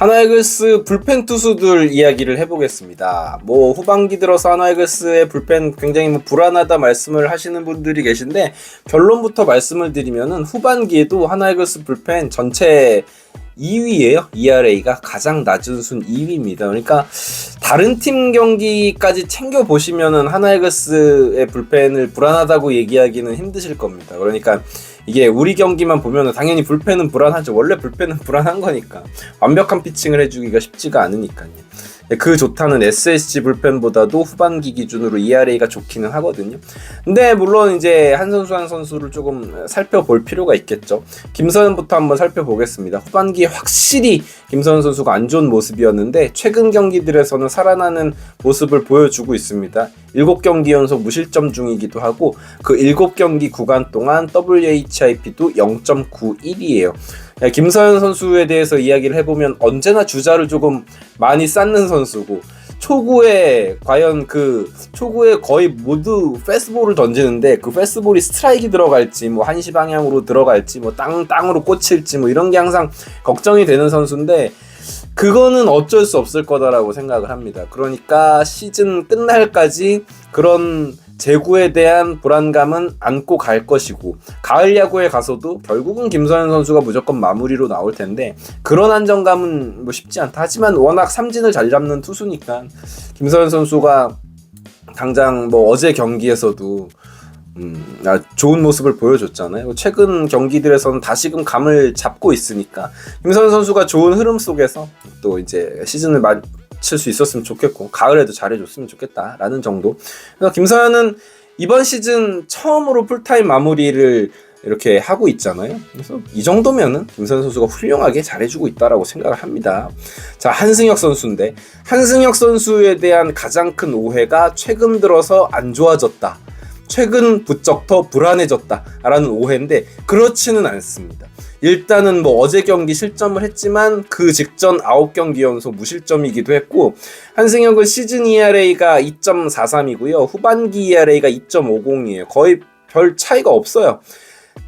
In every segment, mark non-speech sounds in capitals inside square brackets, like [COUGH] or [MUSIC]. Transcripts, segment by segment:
하나이글스 불펜 투수들 이야기를 해보겠습니다. 뭐 후반기 들어서 하나이글스의 불펜 굉장히 뭐 불안하다 말씀을 하시는 분들이 계신데 결론부터 말씀을 드리면은 후반기에도 하나이글스 불펜 전체 2위예요. ERA가 가장 낮은 순 2위입니다. 그러니까 다른 팀 경기까지 챙겨 보시면은 하나이글스의 불펜을 불안하다고 얘기하기는 힘드실 겁니다. 그러니까 이게 우리 경기만 보면은 당연히 불펜은 불안하죠. 원래 불펜은 불안한 거니까 완벽한 피칭을 해주기가 쉽지가 않으니까요. 그 좋다는 SSG 불펜보다도 후반기 기준으로 ERA가 좋기는 하거든요. 근데 물론 이제 한 선수 한 선수를 조금 살펴볼 필요가 있겠죠. 김선현부터 한번 살펴보겠습니다. 후반기에 확실히 김선현 선수가 안 좋은 모습이었는데 최근 경기들에서는 살아나는 모습을 보여주고 있습니다. 7경기 연속 무실점 중이기도 하고 그 7경기 구간 동안 WHIP도 0.91이에요. 네, 김서현 선수에 대해서 이야기를 해보면 언제나 주자를 조금 많이 쌓는 선수고 초구에 과연 그 초구에 거의 모두 패스볼을 던지는데 그 패스볼이 스트라이크 들어갈지 뭐 한시 방향으로 들어갈지 뭐 땅 땅으로 꽂힐지 뭐 이런 게 항상 걱정이 되는 선수인데 그거는 어쩔 수 없을 거다라고 생각을 합니다. 그러니까 시즌 끝날까지 그런 재구에 대한 불안감은 안고 갈 것이고 가을 야구에 가서도 결국은 김서현 선수가 무조건 마무리로 나올 텐데 그런 안정감은 뭐 쉽지 않다. 하지만 워낙 삼진을 잘 잡는 투수니까 김서현 선수가 당장 뭐 어제 경기에서도 음, 아, 좋은 모습을 보여줬잖아요. 최근 경기들에서는 다시금 감을 잡고 있으니까 김선 선수가 좋은 흐름 속에서 또 이제 시즌을 마 칠 수 있었으면 좋겠고 가을에도 잘해줬으면 좋겠다라는 정도. 그래서 김서현은 이번 시즌 처음으로 풀타임 마무리를 이렇게 하고 있잖아요. 그래서 이 정도면은 김선 선수가 훌륭하게 잘해주고 있다라고 생각을 합니다. 자 한승혁 선수인데 한승혁 선수에 대한 가장 큰 오해가 최근 들어서 안 좋아졌다. 최근 부쩍 더 불안해졌다라는 오해인데 그렇지는 않습니다. 일단은 뭐 어제 경기 실점을 했지만 그 직전 9경기 연속 무실점이기도 했고 한승혁은 시즌 ERA가 2.43이고요. 후반기 ERA가 2.50이에요. 거의 별 차이가 없어요.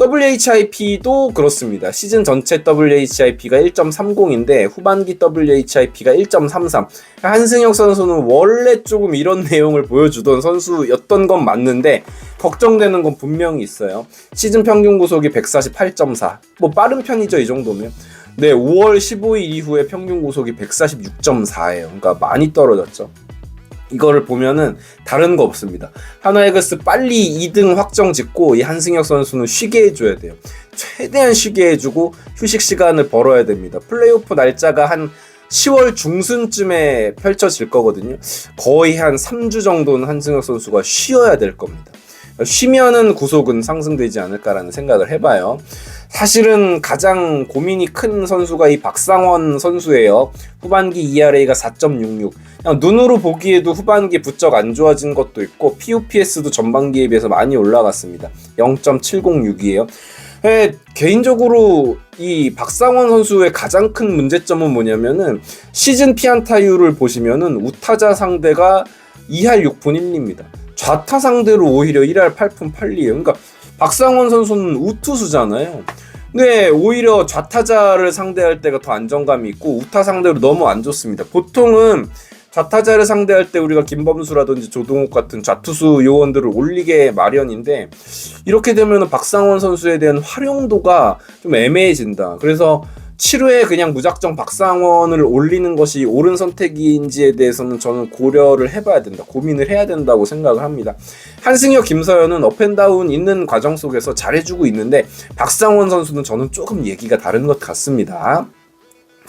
WHIP도 그렇습니다. 시즌 전체 WHIP가 1.30인데 후반기 WHIP가 1.33. 한승혁 선수는 원래 조금 이런 [LAUGHS] 내용을 보여주던 선수였던 건 맞는데 걱정되는 건 분명히 있어요. 시즌 평균 구속이 148.4. 뭐 빠른 편이죠, 이 정도면. 네, 5월 15일 이후에 평균 구속이 146.4예요. 그러니까 많이 떨어졌죠. 이거를 보면은 다른 거 없습니다. 하나이글스 빨리 2등 확정 짓고 이 한승혁 선수는 쉬게 해줘야 돼요. 최대한 쉬게 해주고 휴식 시간을 벌어야 됩니다. 플레이오프 날짜가 한 10월 중순쯤에 펼쳐질 거거든요. 거의 한 3주 정도는 한승혁 선수가 쉬어야 될 겁니다. 쉬면은 구속은 상승되지 않을까라는 생각을 해봐요. 사실은 가장 고민이 큰 선수가 이 박상원 선수예요. 후반기 ERA가 4.66. 그냥 눈으로 보기에도 후반기 부쩍 안 좋아진 것도 있고 POPS도 전반기에 비해서 많이 올라갔습니다. 0.706이에요. 네, 개인적으로 이 박상원 선수의 가장 큰 문제점은 뭐냐면은 시즌 피안타율을 보시면은 우타자 상대가 2할 6푼 1리입니다. 좌타 상대로 오히려 1할 8푼 8리에요. 그러니까 박상원 선수는 우투수잖아요. 네, 오히려 좌타자를 상대할 때가 더 안정감이 있고 우타 상대로 너무 안 좋습니다. 보통은 좌타자를 상대할 때 우리가 김범수라든지 조동욱 같은 좌투수 요원들을 올리게 마련인데 이렇게 되면 박상원 선수에 대한 활용도가 좀 애매해진다. 그래서 7회에 그냥 무작정 박상원을 올리는 것이 옳은 선택인지에 대해서는 저는 고려를 해봐야 된다. 고민을 해야 된다고 생각을 합니다. 한승혁, 김서현은 업앤다운 있는 과정 속에서 잘해주고 있는데 박상원 선수는 저는 조금 얘기가 다른 것 같습니다.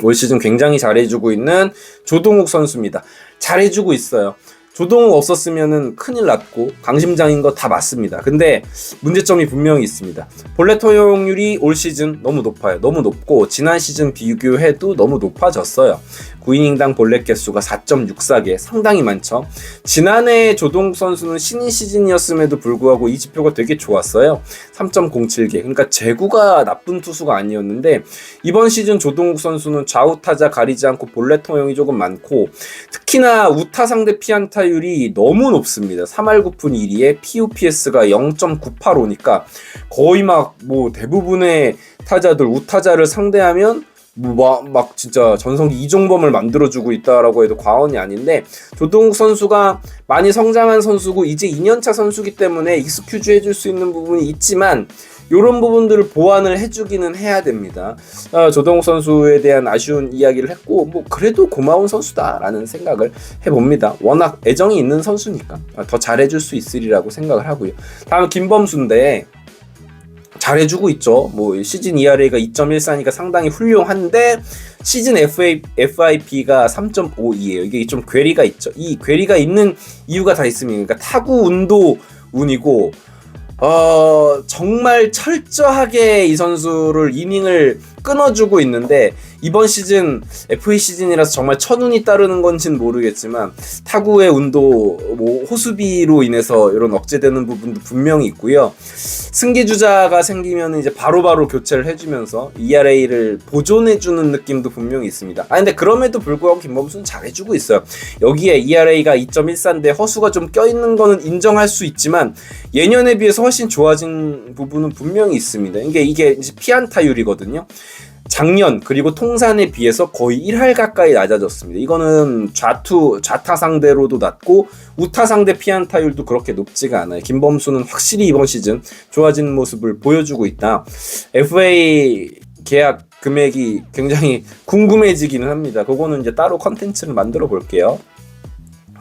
올 시즌 굉장히 잘해주고 있는 조동욱 선수입니다. 잘해주고 있어요. 조동욱 없었으면은 큰일 났고 강심장인 거 다 맞습니다. 근데 문제점이 분명히 있습니다. 볼넷 허용률이 올 시즌 너무 높아요. 너무 높고 지난 시즌 비교해도 너무 높아졌어요. 9이닝당 볼넷 개수가 4.64개 상당히 많죠. 지난해 조동욱 선수는 신인 시즌이었음에도 불구하고 이 지표가 되게 좋았어요. 3.07개. 그러니까 제구가 나쁜 투수가 아니었는데 이번 시즌 조동욱 선수는 좌우 타자 가리지 않고 볼넷 허용이 조금 많고 특히나 우타 상대 피안타율이 너무 높습니다. 3할 9푼 1위에 POPS가 0.985니까 거의 막 뭐 대부분의 타자들 우타자를 상대하면 뭐막 진짜 전성기 이종범을 만들어주고 있다라고 해도 과언이 아닌데 조동욱 선수가 많이 성장한 선수고 이제 2년차 선수기 때문에 익스큐즈 해줄 수 있는 부분이 있지만 이런 부분들을 보완을 해주기는 해야 됩니다. 어, 조동욱 선수에 대한 아쉬운 이야기를 했고 뭐 그래도 고마운 선수다라는 생각을 해봅니다. 워낙 애정이 있는 선수니까 더 잘해줄 수 있으리라고 생각을 하고요. 다음 김범수인데 잘해주고 있죠. 뭐 시즌 ERA가 2.14니까 상당히 훌륭한데 시즌 FA, FIP가 3.52예요. 이게 좀 괴리가 있죠. 이 괴리가 있는 이유가 다 있습니다. 그러니까 타구 운도 운이고 어 정말 철저하게 이 선수를 이닝을 끊어주고 있는데 이번 시즌 FA 시즌이라서 정말 천운이 따르는 건지는 모르겠지만 타구의 운도 뭐 호수비로 인해서 이런 억제되는 부분도 분명히 있고요. 승기 주자가 생기면 이제 바로 바로 교체를 해주면서 ERA를 보존해주는 느낌도 분명히 있습니다. 아 근데 그럼에도 불구하고 김범수는 잘해주고 있어요. 여기에 ERA가 2.14인데 허수가 좀 껴있는 거는 인정할 수 있지만 예년에 비해서 훨씬 좋아진 부분은 분명히 있습니다. 이게 이게 이제 피안타율이거든요. 작년 그리고 통산에 비해서 거의 1할 가까이 낮아졌습니다. 이거는 좌투 좌타 상대로도 낮고 우타 상대 피안타율도 그렇게 높지가 않아요. 김범수는 확실히 이번 시즌 좋아진 모습을 보여주고 있다. FA 계약 금액이 굉장히 궁금해지기는 합니다. 그거는 이제 따로 컨텐츠를 만들어 볼게요.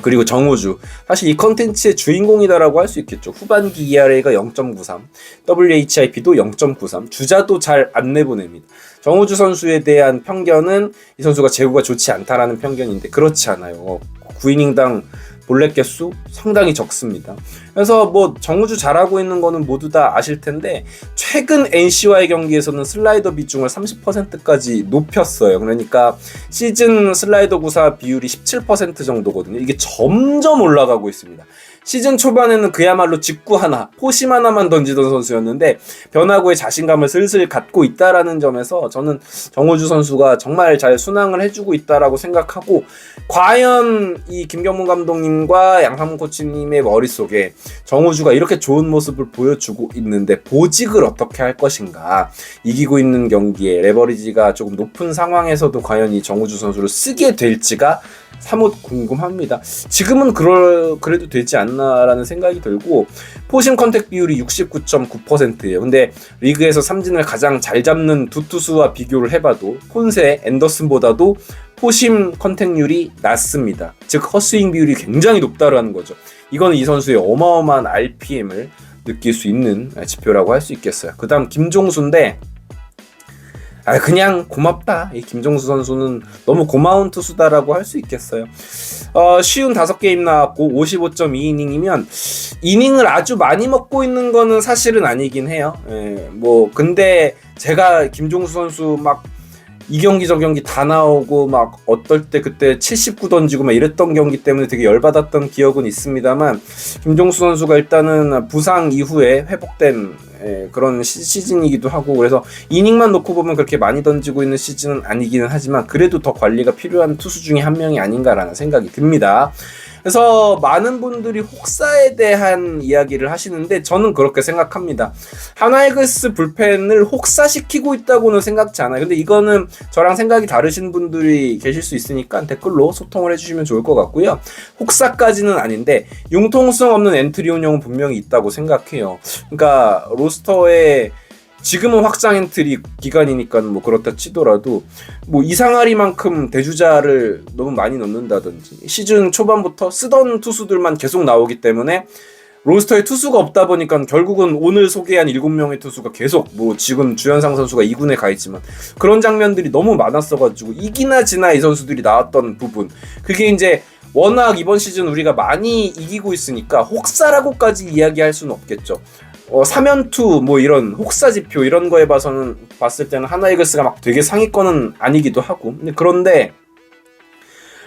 그리고 정우주. 사실 이 컨텐츠의 주인공이다라고 할 수 있겠죠. 후반기 ERA가 0.93, WHIP도 0.93, 주자도 잘 안 내보냅니다. 정우주 선수에 대한 편견은 이 선수가 제구가 좋지 않다라는 편견인데 그렇지 않아요. 9이닝당 볼넷 개수 상당히 적습니다. 그래서 뭐 정우주 잘하고 있는 거는 모두 다 아실 텐데 최근 NC와의 경기에서는 슬라이더 비중을 30%까지 높였어요. 그러니까 시즌 슬라이더 구사 비율이 17% 정도거든요. 이게 점점 올라가고 있습니다. 시즌 초반에는 그야말로 직구 하나, 포심 하나만 던지던 선수였는데 변화구에 자신감을 슬슬 갖고 있다라는 점에서 저는 정호주 선수가 정말 잘 순항을 해주고 있다라고 생각하고 과연 이 김경문 감독님과 양상문 코치님의 머릿속에 정호주가 이렇게 좋은 모습을 보여주고 있는데 보직을 어떻게 할 것인가? 이기고 있는 경기에 레버리지가 조금 높은 상황에서도 과연 이 정호주 선수를 쓰게 될지가 사뭇 궁금합니다. 지금은 그럴 그래도 되지 않나라는 생각이 들고 포심 컨택 비율이 69.9%예요. 근데 리그에서 삼진을 가장 잘 잡는 두 투수와 비교를 해봐도 폰세, 앤더슨보다도 포심 컨택률이 낮습니다. 즉 헛스윙 비율이 굉장히 높다라는 거죠. 이거는 이 선수의 어마어마한 RPM을 느낄 수 있는 지표라고 할 수 있겠어요. 그 다음 김종수인데 아 그냥 고맙다. 이 김종수 선수는 너무 고마운 투수다라고 할 수 있겠어요. 어, 쉬운 다섯 게임 나왔고 55.2이닝이면 이닝을 아주 많이 먹고 있는 거는 사실은 아니긴 해요. 예, 뭐 근데 제가 김종수 선수 막 이 경기 저 경기 다 나오고 막 어떨 때 그때 79 던지고 막 이랬던 경기 때문에 되게 열받았던 기억은 있습니다만 김종수 선수가 일단은 부상 이후에 회복된 예, 그런 시, 즌이기도 하고 그래서 이닝만 놓고 보면 그렇게 많이 던지고 있는 시즌은 아니기는 하지만 그래도 더 관리가 필요한 투수 중에 한 명이 아닌가라는 생각이 듭니다. 그래서 많은 분들이 혹사에 대한 이야기를 하시는데 저는 그렇게 생각합니다. 하나이글스 불펜을 혹사시키고 있다고는 생각지 않아요. 근데 이거는 저랑 생각이 다르신 분들이 계실 수 있으니까 댓글로 소통을 해주시면 좋을 것 같고요. 혹사까지는 아닌데 융통성 없는 엔트리 운영은 분명히 있다고 생각해요. 그러니까 로스터에 지금은 확장 엔트리 기간이니까 뭐 그렇다 치더라도 뭐 이상하리만큼 대주자를 너무 많이 넣는다든지 시즌 초반부터 쓰던 투수들만 계속 나오기 때문에 로스터에 투수가 없다 보니까 결국은 오늘 소개한 7명의 투수가 계속 뭐 지금 주현상 선수가 2군에 가 있지만 그런 장면들이 너무 많았어 가지고 이기나 지나 이 선수들이 나왔던 부분 그게 이제 워낙 이번 시즌 우리가 많이 이기고 있으니까 혹사라고까지 이야기할 수는 없겠죠. 어, 3연투 뭐 이런 혹사 지표 이런 거에 봐서는 봤을 때는 하나이글스가 막 되게 상위권은 아니기도 하고 그런데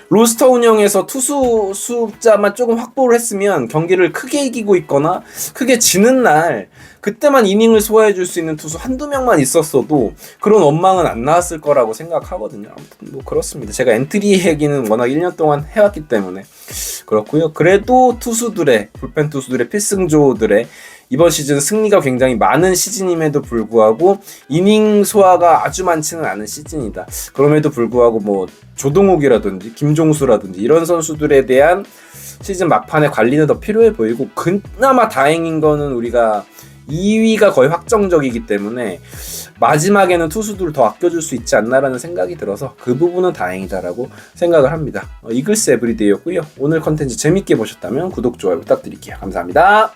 로스터 운영에서 투수 숫자만 조금 확보를 했으면 경기를 크게 이기고 있거나 크게 지는 날 그때만 이닝을 소화해 줄 수 있는 투수 한두 명만 있었어도 그런 원망은 안 나왔을 거라고 생각하거든요. 아무튼 뭐 그렇습니다. 제가 엔트리 얘기는 워낙 1년 동안 해왔기 때문에 그렇고요. 그래도 투수들의 불펜 투수들의 필승조들의 이번 시즌 승리가 굉장히 많은 시즌임에도 불구하고 이닝 소화가 아주 많지는 않은 시즌이다. 그럼에도 불구하고 뭐 조동욱이라든지 김종수라든지 이런 선수들에 대한 시즌 막판의 관리는 더 필요해 보이고 그나마 다행인 거는 우리가 2위가 거의 확정적이기 때문에 마지막에는 투수들을 더 아껴줄 수 있지 않나라는 생각이 들어서 그 부분은 다행이다라고 생각을 합니다. 어, 이글스 에브리데이였고요. 오늘 컨텐츠 재밌게 보셨다면 구독, 좋아요 부탁드릴게요. 감사합니다.